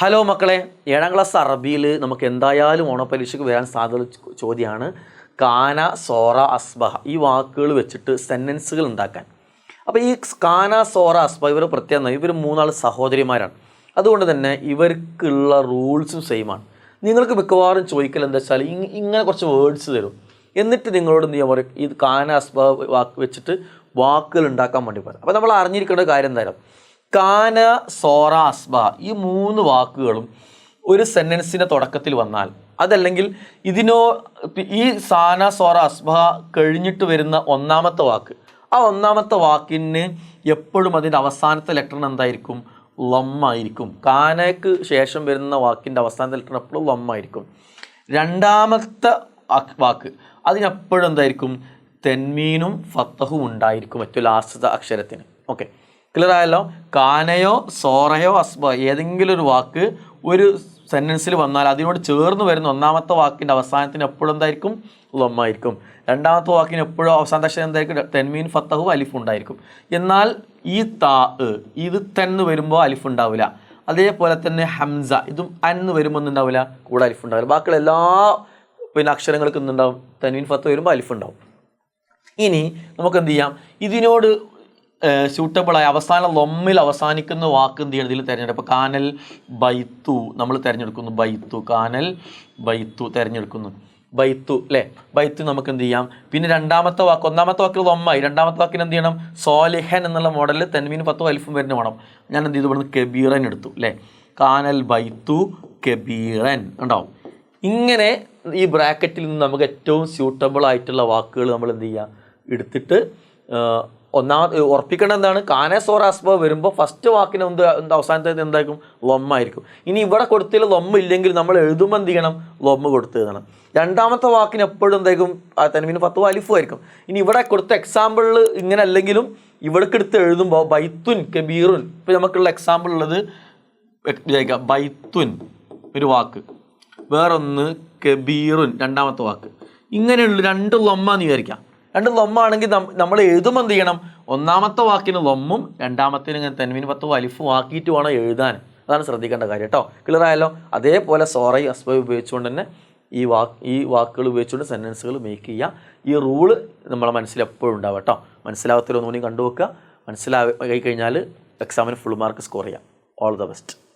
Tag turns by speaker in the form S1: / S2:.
S1: Hello മക്കളെ ഏഴാം class അറബിയിൽ നമുക്ക് എന്തായാലും ഓണപ്പരീക്ഷയ്ക്ക് വരാൻ സാധ്യത ചോദ്യമാണ് കാന സോറ അസ്ബഹ. ഈ വാക്കുകൾ വെച്ചിട്ട് സെന്റൻസുകൾ ഉണ്ടാക്കാൻ. അപ്പോൾ ഈ കാന സോറ അസ്ബഹ ഇവർ പ്രത്യേകം ഇവർ മൂന്നാൾ സഹോദരിമാരാണ്. അതുകൊണ്ട് തന്നെ ഇവർക്കുള്ള റൂൾസും സെയിമാണ്. നിങ്ങൾക്ക് മിക്കവാറും ചോദിക്കൽ എന്താ വെച്ചാൽ ഇങ്ങനെ കുറച്ച് വേർഡ്സ് തരും. എന്നിട്ട് നിങ്ങളോട് നീ പറയും? ഈ കാന അസ്ബഹ വാക്ക് വെച്ചിട്ട് വാക്കുകൾ ഉണ്ടാക്കാൻ വേണ്ടി പറയും. അപ്പോൾ നമ്മൾ അറിഞ്ഞിരിക്കേണ്ട കാര്യം എന്തായാലും കാന സോറാസ്ബ ഈ മൂന്ന് വാക്കുകളും ഒരു സെന്റൻസിന്റെ തുടക്കത്തിൽ വന്നാൽ അതല്ലെങ്കിൽ ഇതിനോ ഈ സാന സോറ അസ്ബ കഴിഞ്ഞിട്ട് വരുന്ന ഒന്നാമത്തെ വാക്ക്. ആ ഒന്നാമത്തെ വാക്കിന് എപ്പോഴും അതിന്റെ അവസാനത്തെ ലെറ്റർ എന്തായിരിക്കും? ലമ്മായിരിക്കും കാനയ്ക്ക് ശേഷം വരുന്ന വാക്കിന്റെ അവസാനത്തെ ലെറ്റർ എപ്പോഴും ലമ്മായിരിക്കും രണ്ടാമത്തെ വാക്ക്. അതിനെപ്പോഴും എന്തായിരിക്കും? തെന്മീനും ഫത്തഹും ഉണ്ടായിരിക്കും ഏറ്റവും ലാസ്റ്റ് അക്ഷരത്തിന്. ഓക്കെ ക്ലിയർ ആയല്ലോ കാനയോ സോറയോ അസ്ബ ഏതെങ്കിലും ഒരു വാക്ക് ഒരു സെന്റൻസിൽ വന്നാൽ അതിനോട് ചേർന്ന് വരുന്ന ഒന്നാമത്തെ വാക്കിന്റെ അവസാനത്തിന് എപ്പോഴും എന്തായിരിക്കും? ലൊമ്മായിരിക്കും രണ്ടാമത്തെ വാക്കിന് എപ്പോഴും അവസാനത്തെ അക്ഷരം എന്തായിരിക്കും? തെന്മീൻ ഫത്തഹു അലിഫ് ഉണ്ടായിരിക്കും. എന്നാൽ ഈ താ ഇത് തെന്ന് വരുമ്പോൾ അലിഫ് ഉണ്ടാവില്ല. അതേപോലെ തന്നെ ഹംസ ഇതും അന്ന് വരുമ്പോൾ ഒന്നുണ്ടാവില്ല കൂടെ അലിഫ് ഉണ്ടാവില്ല. ബാക്കിയുള്ള എല്ലാ പിന്നെ അക്ഷരങ്ങൾക്കും എന്തുണ്ടാവും? തെന്മീൻ ഫത്ത് വരുമ്പോൾ അലിഫ് ഉണ്ടാവും. ഇനി നമുക്ക് എന്ത് ചെയ്യാം? ഇതിനോട് സ്യൂട്ടബിളായ അവസാന ലൊമ്മിൽ അവസാനിക്കുന്ന വാക്ക് എന്ത് ചെയ്യണം? ഇതിൽ തിരഞ്ഞെടുപ്പ്. കാനൽ ബൈത്തു. നമ്മൾ തിരഞ്ഞെടുക്കുന്നു ബൈത്തു. കാനൽ ബൈത്തു തിരഞ്ഞെടുക്കുന്നു. ബൈത്തു അല്ലേ ബൈത്തു നമുക്ക് എന്ത് ചെയ്യാം? പിന്നെ രണ്ടാമത്തെ വാക്ക് ഒന്നാമത്തെ വാക്കിൽ ലൊമ്മായി. രണ്ടാമത്തെ വാക്കിന് എന്ത് ചെയ്യണം? സോലിഹൻ എന്നുള്ള മോഡലിൽ തെൻമീൻ പത്തും അൽഫും വരുന്ന വേണം. ഞാൻ എന്ത് ചെയ്തു? ഇവിടുന്ന് കബീറൻ എടുത്തു അല്ലേ കാനൽ ബൈത്തു കബീറൻ ഉണ്ടാവും. ഇങ്ങനെ ഈ ബ്രാക്കറ്റിൽ നിന്ന് നമുക്ക് ഏറ്റവും സ്യൂട്ടബിൾ ആയിട്ടുള്ള വാക്കുകൾ നമ്മൾ എന്ത് ചെയ്യുക എടുത്തിട്ട് ഒന്നാമത് ഉറപ്പിക്കേണ്ട എന്താണ്? കാനസോർ വരുമ്പോൾ ഫസ്റ്റ് വാക്കിന് എന്ത് അവസാനത്തെ എന്തായിരിക്കും? ലൊമ്മായിരിക്കും. ഇനി ഇവിടെ കൊടുത്തതിൽ ലൊമ്മ ഇല്ലെങ്കിൽ നമ്മൾ എഴുതുമ്പോൾ എന്ത് ചെയ്യണം? ലൊമ്മ കൊടുത്ത് എഴുതണം. രണ്ടാമത്തെ വാക്കിന് എപ്പോഴും എന്തായിരിക്കും? തനിമിന് പത്ത് അലിഫും ആയിരിക്കും. ഇനി ഇവിടെ കൊടുത്ത എക്സാമ്പിളിൽ ഇങ്ങനെ അല്ലെങ്കിലും ഇവിടേക്ക് എടുത്ത് എഴുതുമ്പോൾ ബൈത്തുൻ കബീറുൻ ഇപ്പം നമുക്കുള്ള എക്സാമ്പിൾ ഉള്ളത് ബൈത്തുൻ ഒരു വാക്ക്. വേറൊന്ന് കബീറുൻ രണ്ടാമത്തെ വാക്ക്. ഇങ്ങനെയുള്ള രണ്ട് ലൊമ്മ എന്ന് വിചാരിക്കാം. രണ്ട് ലൊമ്മാണെങ്കിൽ നമ്മൾ എഴുതും എന്ത് ചെയ്യണം? ഒന്നാമത്തെ വാക്കിന് ലൊമ്മും രണ്ടാമത്തിന് ഇങ്ങനെ തെൻമീൻ പത്ത് വലിഫും ആക്കിയിട്ട് വേണം എഴുതാൻ. അതാണ് ശ്രദ്ധിക്കേണ്ട കാര്യം കേട്ടോ. ക്ലിയർ ആയല്ലോ? അതേപോലെ സോറൈ അസ്ബ ഉപയോഗിച്ചുകൊണ്ട് തന്നെ ഈ വാക്ക് ഈ വാക്കുകൾ ഉപയോഗിച്ചുകൊണ്ട് സെന്റൻസുകൾ മേക്ക് ചെയ്യുക. ഈ റൂൾ നമ്മളെ മനസ്സിൽ എപ്പോഴും ഉണ്ടാവും കേട്ടോ. മനസ്സിലാവത്തിൽ ഒന്നുകൂടി കണ്ടുവെക്കുക. മനസ്സിലായി കഴിഞ്ഞാൽ എക്സാമിന് ഫുൾ മാർക്ക് സ്കോർ ചെയ്യാം. All the best